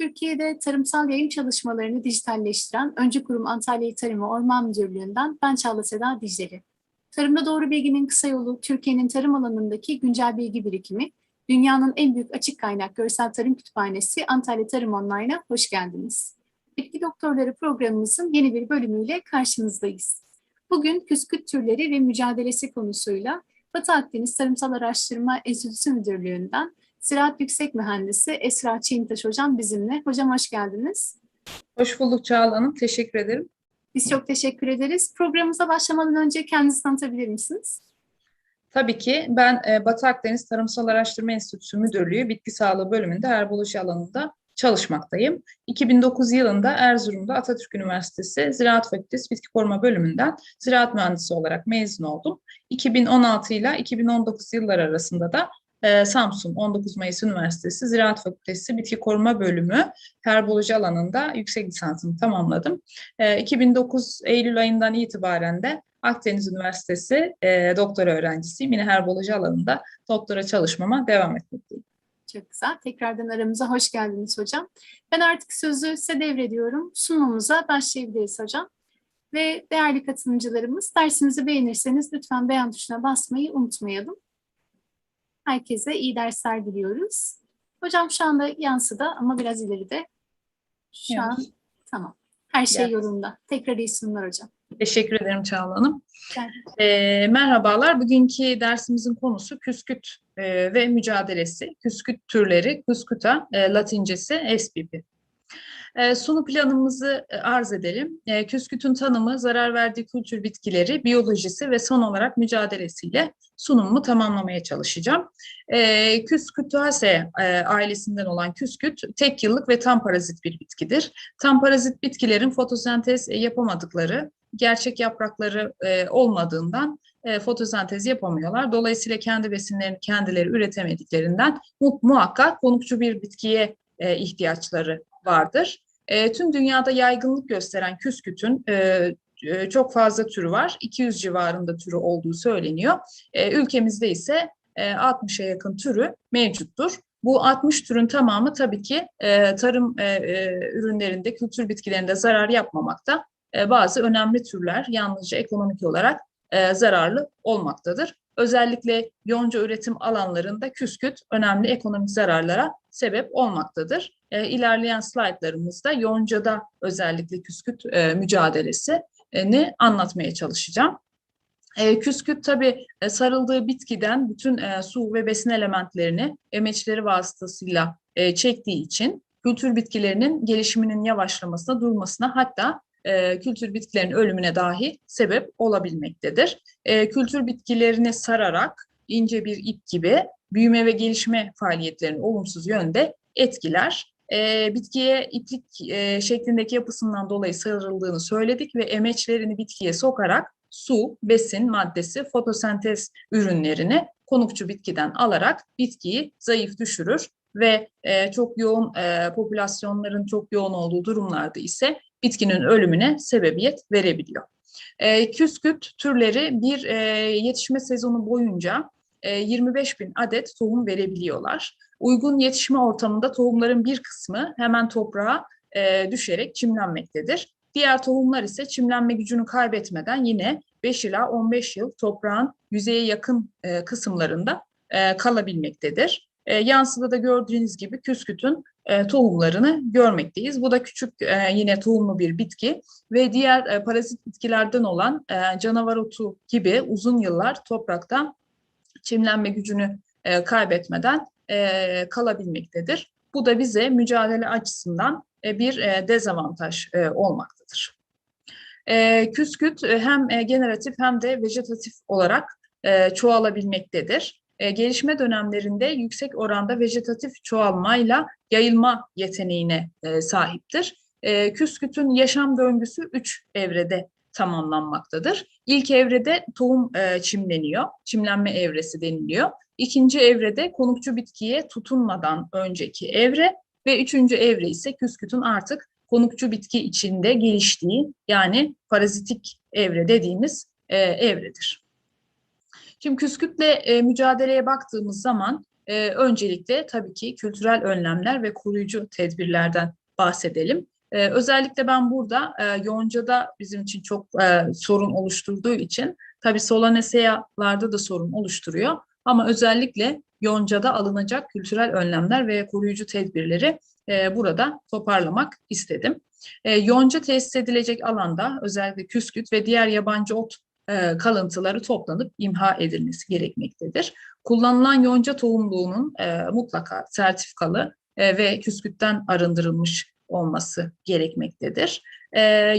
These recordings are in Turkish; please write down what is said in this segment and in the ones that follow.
Türkiye'de tarımsal yayın çalışmalarını dijitalleştiren Öncü Kurum Antalya Tarım ve Orman Müdürlüğü'nden ben Çağla Seda Dicleri. Tarımda Doğru Bilginin kısa yolu Türkiye'nin tarım alanındaki güncel bilgi birikimi, dünyanın en büyük açık kaynak görsel tarım kütüphanesi Antalya Tarım Online'a hoş geldiniz. Bitki Doktorları programımızın yeni bir bölümüyle karşınızdayız. Bugün küsküt türleri ve mücadelesi konusuyla Batı Akdeniz Tarımsal Araştırma Enstitüsü Müdürlüğü'nden Ziraat Yüksek Mühendisi Esra Çiğnitaş Hocam bizimle. Hocam hoş geldiniz. Hoş bulduk Çağla Hanım. Teşekkür ederim. Biz çok teşekkür ederiz. Programımıza başlamadan önce kendinizi tanıtabilir misiniz? Tabii ki ben e, Batı Akdeniz Tarımsal Araştırma Enstitüsü Müdürlüğü Bitki Sağlığı bölümünde herboloji alanında çalışmaktayım. 2009 yılında Erzurum'da Atatürk Üniversitesi Ziraat Fakültesi Bitki Koruma bölümünden ziraat mühendisi olarak mezun oldum. 2016 ile 2019 yıllar arasında da e, Samsun 19 Mayıs Üniversitesi Ziraat Fakültesi Bitki Koruma Bölümü herboloji alanında yüksek lisansımı tamamladım. E, 2009 Eylül ayından itibaren de Akdeniz Üniversitesi e, doktora öğrencisiyim. Yine herboloji alanında doktora çalışmama devam etmekteyim. Çok güzel. Tekrardan aramıza hoş geldiniz hocam. Ben artık sözü size devrediyorum. Sunumumuza başlayabiliriz hocam. Ve değerli katılımcılarımız dersimizi beğenirseniz lütfen beğen tuşuna basmayı unutmayalım. Herkese iyi dersler diliyoruz. Hocam şu anda yansıdı ama biraz ileride. Şu Evet. an tamam. Her şey Evet. yolunda. Tekrar iyi sunumlar hocam. Teşekkür ederim Çağla Hanım. Gel. E, merhabalar. Bugünkü dersimizin konusu küsküt e, ve mücadelesi. Küsküt türleri, küsküta, e, latincesi SPP. E, sunu planımızı e, arz edelim. E, küskütün tanımı, zarar verdiği kültür bitkileri, biyolojisi ve son olarak mücadelesiyle sunumumu tamamlamaya çalışacağım. E, Küskütaceae e, ailesinden olan küsküt tek yıllık ve tam parazit bir bitkidir. Tam parazit bitkilerin fotosentez e, yapamadıkları, gerçek yaprakları e, olmadığından e, fotosentez yapamıyorlar. Dolayısıyla kendi besinlerini kendileri üretemediklerinden mu- muhakkak konukçu bir bitkiye e, ihtiyaçları vardır. E, tüm dünyada yaygınlık gösteren küskütün e, e, çok fazla türü var. 200 civarında türü olduğu söyleniyor. E, ülkemizde ise e, 60'a yakın türü mevcuttur. Bu 60 türün tamamı tabii ki e, tarım e, e, ürünlerinde, kültür bitkilerinde zarar yapmamakta. E, bazı önemli türler yalnızca ekonomik olarak e, zararlı olmaktadır. Özellikle yonca üretim alanlarında küsküt önemli ekonomik zararlara sebep olmaktadır. E, ilerleyen slaytlarımızda yoncada özellikle küsküt e, mücadelesini anlatmaya çalışacağım. E, küsküt tabii e, sarıldığı bitkiden bütün e, su ve besin elementlerini emeçleri vasıtasıyla çektiği için kültür bitkilerinin gelişiminin yavaşlamasına, durmasına hatta e, kültür bitkilerin ölümüne dahi sebep olabilmektedir. E, kültür bitkilerini sararak ince bir ip gibi büyüme ve gelişme faaliyetlerini olumsuz yönde etkiler. E, bitkiye iplik e, şeklindeki yapısından dolayı sarıldığını söyledik ve emeçlerini bitkiye sokarak su, besin maddesi, fotosentez ürünlerini konukçu bitkiden alarak bitkiyi zayıf düşürür ve e, çok yoğun e, popülasyonların çok yoğun olduğu durumlarda ise bitkinin ölümüne sebebiyet verebiliyor. E, küsküt türleri bir e, yetişme sezonu boyunca e, 25 bin adet tohum verebiliyorlar. Uygun yetişme ortamında tohumların bir kısmı hemen toprağa e, düşerek çimlenmektedir. Diğer tohumlar ise çimlenme gücünü kaybetmeden yine 5 ila 15 yıl toprağın yüzeye yakın e, kısımlarında e, kalabilmektedir. E, yansıda da gördüğünüz gibi küskütün e, tohumlarını görmekteyiz. Bu da küçük e, yine tohumlu bir bitki ve diğer e, parazit bitkilerden olan e, canavar otu gibi uzun yıllar toprakta çimlenme gücünü kaybetmeden kalabilmektedir. Bu da bize mücadele açısından bir dezavantaj olmaktadır. Küsküt hem generatif hem de vejetatif olarak çoğalabilmektedir. E, gelişme dönemlerinde yüksek oranda vejetatif çoğalmayla yayılma yeteneğine e, sahiptir. E, küskütün yaşam döngüsü üç evrede tamamlanmaktadır. İlk evrede tohum çimleniyor, çimlenme evresi deniliyor. İkinci evrede konukçu bitkiye tutunmadan önceki evre ve üçüncü evre ise küskütün artık konukçu bitki içinde geliştiği yani parazitik evre dediğimiz evredir. Şimdi küskütle e, mücadeleye baktığımız zaman e, öncelikle tabii ki kültürel önlemler ve koruyucu tedbirlerden bahsedelim. E, özellikle ben burada e, yoncada bizim için çok e, sorun oluşturduğu için tabii solanesealarda da sorun oluşturuyor. Ama özellikle yoncada alınacak kültürel önlemler ve koruyucu tedbirleri e, burada toparlamak istedim. E, yonca tesis edilecek alanda özellikle küsküt ve diğer yabancı ot e, kalıntıları toplanıp imha edilmesi gerekmektedir. Kullanılan yonca tohumluğunun e, mutlaka sertifikalı e, ve küskütten arındırılmış olması gerekmektedir.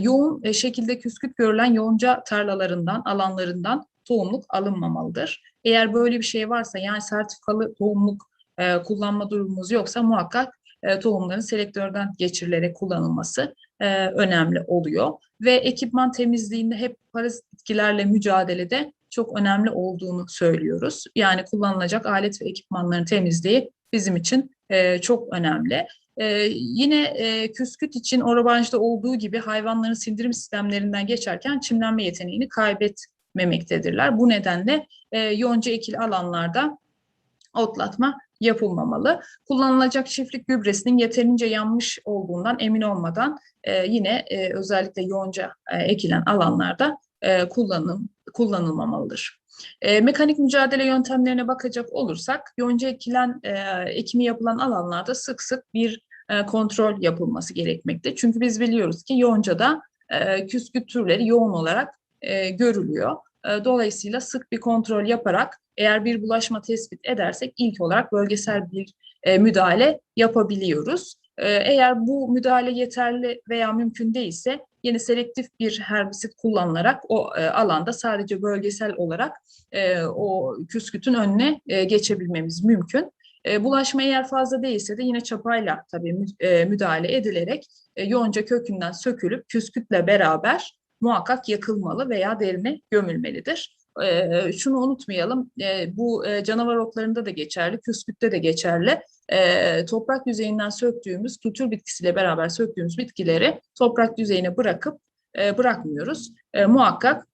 Yoğun şekilde küsküt görülen yonca tarlalarından, alanlarından tohumluk alınmamalıdır. Eğer böyle bir şey varsa yani sertifikalı tohumluk kullanma durumumuz yoksa muhakkak e, tohumların selektörden geçirilerek kullanılması e, önemli oluyor. Ve ekipman temizliğinde hep parazit bitkilerle mücadelede çok önemli olduğunu söylüyoruz. Yani kullanılacak alet ve ekipmanların temizliği bizim için e, çok önemli. Ee, yine e, küsküt için orobanjda olduğu gibi hayvanların sindirim sistemlerinden geçerken çimlenme yeteneğini kaybetmemektedirler. Bu nedenle e, yonca ekili alanlarda otlatma yapılmamalı. Kullanılacak çiftlik gübresinin yeterince yanmış olduğundan emin olmadan e, yine e, özellikle yonca e, ekilen alanlarda e, kullanım, kullanılmamalıdır. E, mekanik mücadele yöntemlerine bakacak olursak yonca ekilen, e, ekimi yapılan alanlarda sık sık bir e, kontrol yapılması gerekmekte. Çünkü biz biliyoruz ki yoncada e, küsküt türleri yoğun olarak e, görülüyor. E, dolayısıyla sık bir kontrol yaparak eğer bir bulaşma tespit edersek ilk olarak bölgesel bir e, müdahale yapabiliyoruz. E, eğer bu müdahale yeterli veya mümkün değilse yine selektif bir herbisit kullanılarak o e, alanda sadece bölgesel olarak e, o küskütün önüne e, geçebilmemiz mümkün. E, bulaşma eğer fazla değilse de yine çapayla tabii e, müdahale edilerek e, yonca kökünden sökülüp küskütle beraber muhakkak yakılmalı veya derine gömülmelidir. E, şunu unutmayalım, e, bu e, canavar otlarında da geçerli, küskütte de geçerli. E, toprak yüzeyinden söktüğümüz, kültür bitkisiyle beraber söktüğümüz bitkileri toprak yüzeyine bırakıp e, bırakmıyoruz. E, muhakkak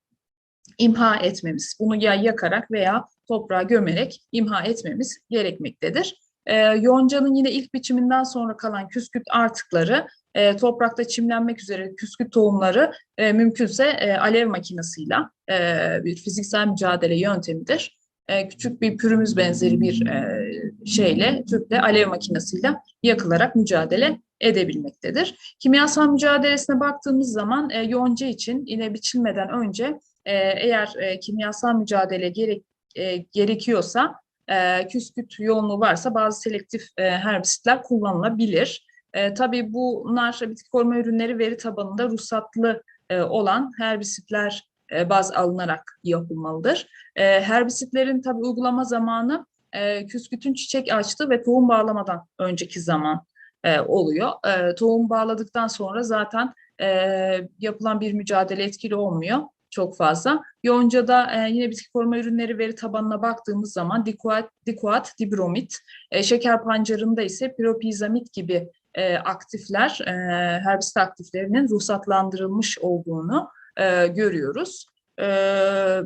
imha etmemiz, bunu ya yakarak veya toprağa gömerek imha etmemiz gerekmektedir. E, yoncanın yine ilk biçiminden sonra kalan küsküt artıkları e, toprakta çimlenmek üzere küsküt tohumları e, mümkünse e, alev makinesiyle e, bir fiziksel mücadele yöntemidir. E, küçük bir pürümüz benzeri bir e, şeyle, tüple alev makinesiyle yakılarak mücadele edebilmektedir. Kimyasal mücadelesine baktığımız zaman e, yonca için yine biçilmeden önce e, eğer e, kimyasal mücadele gerek, e, gerekiyorsa e, küsküt yoğunluğu varsa bazı selektif e, herbisitler kullanılabilir. E, tabii bunlar bitki koruma ürünleri veri tabanında ruhsatlı e, olan herbisitler e, baz alınarak yapılmalıdır. E, herbisitlerin tabii uygulama zamanı e, küskütün çiçek açtığı ve tohum bağlamadan önceki zaman e, oluyor. E, tohum bağladıktan sonra zaten e, yapılan bir mücadele etkili olmuyor çok fazla. Yonca'da e, yine bitki koruma ürünleri veri tabanına baktığımız zaman dikuat, dikuat dibromit, e, şeker pancarında ise piropizamit gibi e, aktifler, e, herbisit aktiflerinin ruhsatlandırılmış olduğunu e, görüyoruz. E,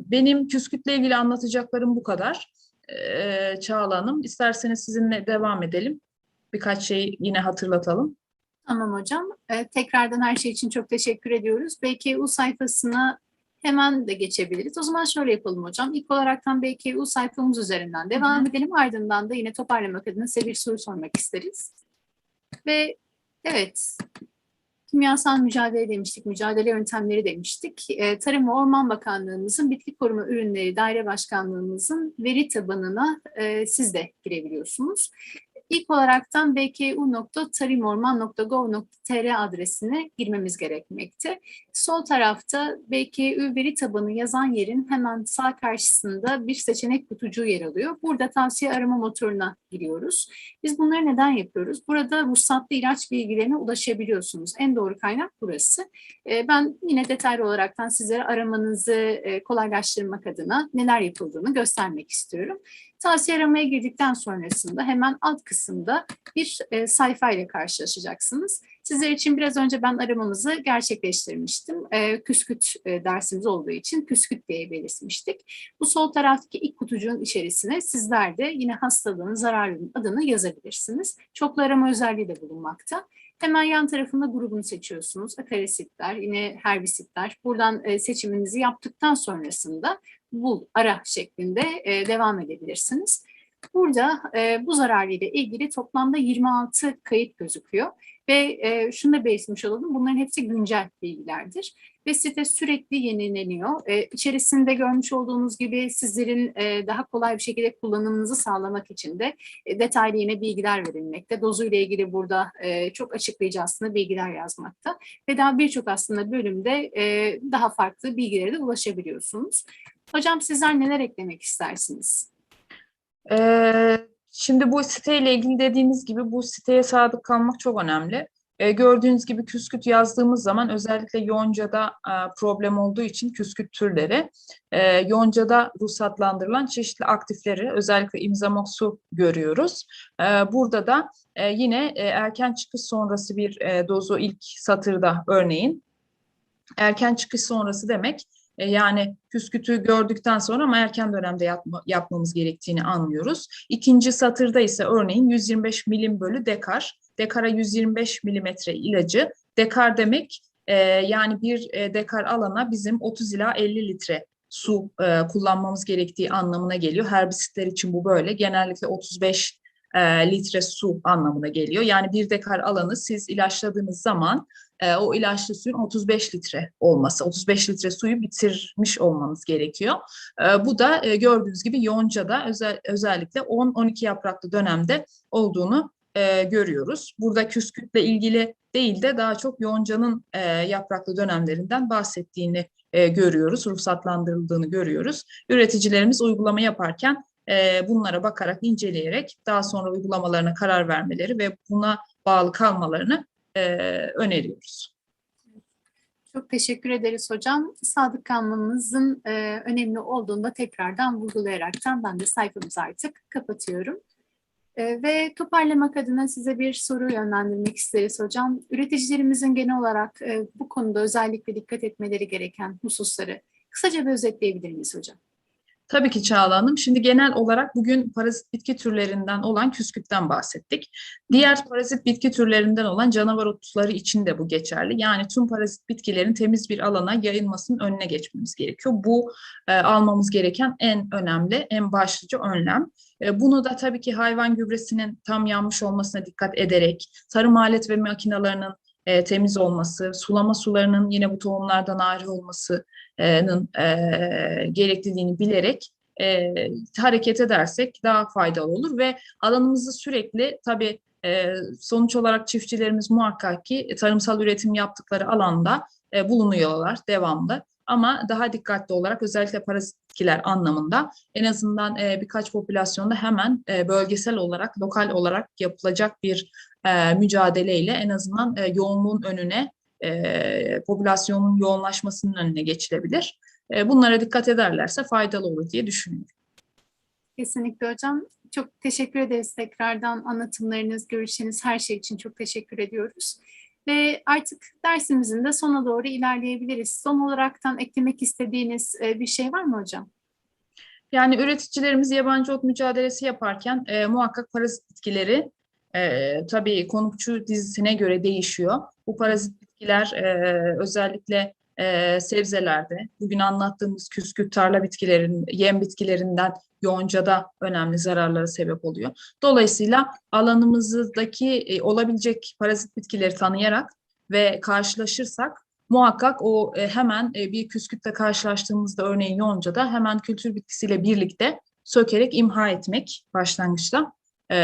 benim küskütle ilgili anlatacaklarım bu kadar. E, Çağla Hanım, isterseniz sizinle devam edelim. Birkaç şey yine hatırlatalım. Tamam hocam. Ee, tekrardan her şey için çok teşekkür ediyoruz. BKU sayfasına hemen de geçebiliriz. O zaman şöyle yapalım hocam. İlk olaraktan BKU sayfamız üzerinden devam edelim. Ardından da yine toparlamak adına size bir soru sormak isteriz. Ve evet, kimyasal mücadele demiştik, mücadele yöntemleri demiştik. Ee, Tarım ve Orman Bakanlığımızın Bitki Koruma Ürünleri Daire Başkanlığımızın veri tabanına e, siz de girebiliyorsunuz. İlk olaraktan bku.tarimorman.gov.tr adresine girmemiz gerekmekte. Sol tarafta BKÜ veri tabanı yazan yerin hemen sağ karşısında bir seçenek kutucuğu yer alıyor. Burada tavsiye arama motoruna giriyoruz. Biz bunları neden yapıyoruz? Burada ruhsatlı ilaç bilgilerine ulaşabiliyorsunuz. En doğru kaynak burası. Ee, Ben yine detaylı olaraktan sizlere aramanızı e, kolaylaştırmak adına neler yapıldığını göstermek istiyorum. Tavsiye aramaya girdikten sonrasında hemen alt kısımda bir e, sayfa ile karşılaşacaksınız. Sizler için biraz önce ben aramamızı gerçekleştirmiştim. E, küsküt e, dersimiz olduğu için küsküt diye belirtmiştik. Bu sol taraftaki ilk kutucuğun içerisine sizler de yine hastalığın, zararının adını yazabilirsiniz. Çoklu arama özelliği de bulunmakta. Hemen yan tarafında grubunu seçiyorsunuz. Akaresitler, yine herbisitler. Buradan e, seçiminizi yaptıktan sonrasında bul, ara şeklinde e, devam edebilirsiniz. Burada e, bu zararlı ile ilgili toplamda 26 kayıt gözüküyor. Ve e, şunu da belirtmiş olalım, bunların hepsi güncel bilgilerdir. Ve site sürekli yenileniyor. E, içerisinde görmüş olduğunuz gibi sizlerin e, daha kolay bir şekilde kullanımınızı sağlamak için de e, detaylı yine bilgiler verilmekte. Dozuyla ilgili burada e, çok açıklayıcı aslında bilgiler yazmakta. Ve daha birçok aslında bölümde e, daha farklı bilgilere de ulaşabiliyorsunuz. Hocam sizler neler eklemek istersiniz? Ee, şimdi bu siteyle ilgili dediğiniz gibi bu siteye sadık kalmak çok önemli. Ee, gördüğünüz gibi küsküt yazdığımız zaman özellikle yoncada e, problem olduğu için küsküt türleri e, yoncada ruhsatlandırılan çeşitli aktifleri özellikle imzamoksu görüyoruz. E, burada da e, yine e, erken çıkış sonrası bir e, dozu ilk satırda örneğin erken çıkış sonrası demek e, yani püskütü gördükten sonra ama erken dönemde yapma, yapmamız gerektiğini anlıyoruz. İkinci satırda ise örneğin 125 milim bölü dekar. Dekara 125 milimetre ilacı. Dekar demek e, yani bir e, dekar alana bizim 30 ila 50 litre su e, kullanmamız gerektiği anlamına geliyor. Herbisitler için bu böyle. Genellikle 35 e, litre su anlamına geliyor. Yani bir dekar alanı siz ilaçladığınız zaman e, o ilaçlı suyun 35 litre olması, 35 litre suyu bitirmiş olmanız gerekiyor. E, bu da e, gördüğünüz gibi yoncada özel, özellikle 10-12 yapraklı dönemde olduğunu görüyoruz. Burada küskütle ilgili değil de daha çok yoncanın yapraklı dönemlerinden bahsettiğini görüyoruz, ruhsatlandırıldığını görüyoruz. Üreticilerimiz uygulama yaparken bunlara bakarak, inceleyerek daha sonra uygulamalarına karar vermeleri ve buna bağlı kalmalarını e, öneriyoruz. Çok teşekkür ederiz hocam. Sadık kalmamızın e, önemli olduğunu da tekrardan vurgulayaraktan ben de sayfamızı artık kapatıyorum. E, ve toparlamak adına size bir soru yönlendirmek isteriz hocam. Üreticilerimizin genel olarak e, bu konuda özellikle dikkat etmeleri gereken hususları kısaca bir özetleyebilir miyiz hocam? Tabii ki Çağla Hanım. Şimdi genel olarak bugün parazit bitki türlerinden olan küskütten bahsettik. Diğer parazit bitki türlerinden olan canavar otları için de bu geçerli. Yani tüm parazit bitkilerin temiz bir alana yayılmasının önüne geçmemiz gerekiyor. Bu e, almamız gereken en önemli, en başlıca önlem. E, bunu da tabii ki hayvan gübresinin tam yanmış olmasına dikkat ederek, tarım alet ve makinalarının e, temiz olması, sulama sularının yine bu tohumlardan ayrı olmasının e, gerekliliğini bilerek e, hareket edersek daha faydalı olur ve alanımızı sürekli tabii e, sonuç olarak çiftçilerimiz muhakkak ki tarımsal üretim yaptıkları alanda e, bulunuyorlar devamlı. Ama daha dikkatli olarak özellikle parazitkiler anlamında en azından e, birkaç popülasyonda hemen e, bölgesel olarak, lokal olarak yapılacak bir e, mücadeleyle en azından e, yoğunluğun önüne, e, popülasyonun yoğunlaşmasının önüne geçilebilir. E, bunlara dikkat ederlerse faydalı olur diye düşünüyorum. Kesinlikle hocam. Çok teşekkür ederiz tekrardan anlatımlarınız, görüşleriniz, her şey için çok teşekkür ediyoruz. Ve artık dersimizin de sona doğru ilerleyebiliriz. Son olaraktan eklemek istediğiniz e, bir şey var mı hocam? Yani üreticilerimiz yabancı ot mücadelesi yaparken e, muhakkak parazit bitkileri e, tabii konukçu dizisine göre değişiyor. Bu parazit bitkiler e, özellikle e, sebzelerde, bugün anlattığımız küsküt tarla bitkilerin, yem bitkilerinden yoncada önemli zararlara sebep oluyor. Dolayısıyla alanımızdaki e, olabilecek parazit bitkileri tanıyarak ve karşılaşırsak muhakkak o e, hemen e, bir küskütle karşılaştığımızda örneğin yoncada hemen kültür bitkisiyle birlikte sökerek imha etmek başlangıçta e,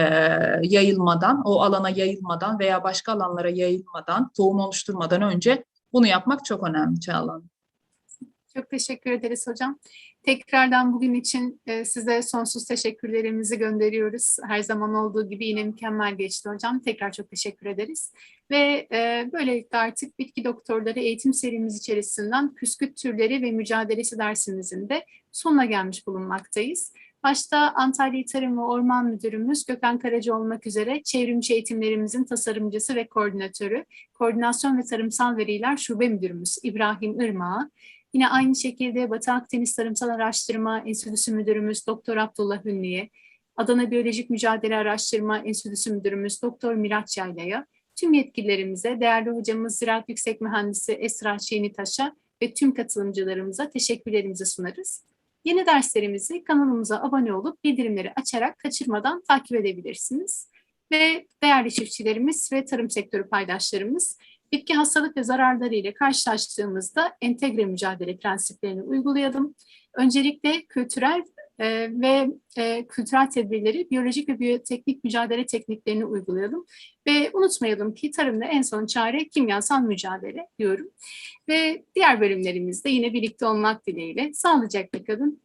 yayılmadan, o alana yayılmadan veya başka alanlara yayılmadan, tohum oluşturmadan önce bunu yapmak çok önemli Çağla Çok teşekkür ederiz hocam. Tekrardan bugün için e, size sonsuz teşekkürlerimizi gönderiyoruz. Her zaman olduğu gibi yine mükemmel geçti hocam. Tekrar çok teşekkür ederiz. Ve e, böylelikle artık bitki doktorları eğitim serimiz içerisinden püsküt türleri ve mücadelesi dersimizin de sonuna gelmiş bulunmaktayız. Başta Antalya Tarım ve Orman Müdürümüz Gökhan Karaca olmak üzere çevrimçi eğitimlerimizin tasarımcısı ve koordinatörü, Koordinasyon ve Tarımsal Veriler Şube Müdürümüz İbrahim Irmağa, yine aynı şekilde Batı Akdeniz Tarımsal Araştırma Enstitüsü Müdürümüz Doktor Abdullah Hünliye, Adana Biyolojik Mücadele Araştırma Enstitüsü Müdürümüz Doktor Miraç Yayla'ya, tüm yetkililerimize, değerli hocamız Ziraat Yüksek Mühendisi Esra Şenitaş'a ve tüm katılımcılarımıza teşekkürlerimizi sunarız. Yeni derslerimizi kanalımıza abone olup bildirimleri açarak kaçırmadan takip edebilirsiniz. Ve değerli çiftçilerimiz ve tarım sektörü paydaşlarımız bitki hastalık ve zararları ile karşılaştığımızda entegre mücadele prensiplerini uygulayalım. Öncelikle kültürel e, ve e, kültürel tedbirleri, biyolojik ve biyoteknik mücadele tekniklerini uygulayalım. Ve unutmayalım ki tarımda en son çare kimyasal mücadele diyorum. Ve diğer bölümlerimizde yine birlikte olmak dileğiyle sağlıcakla kalın,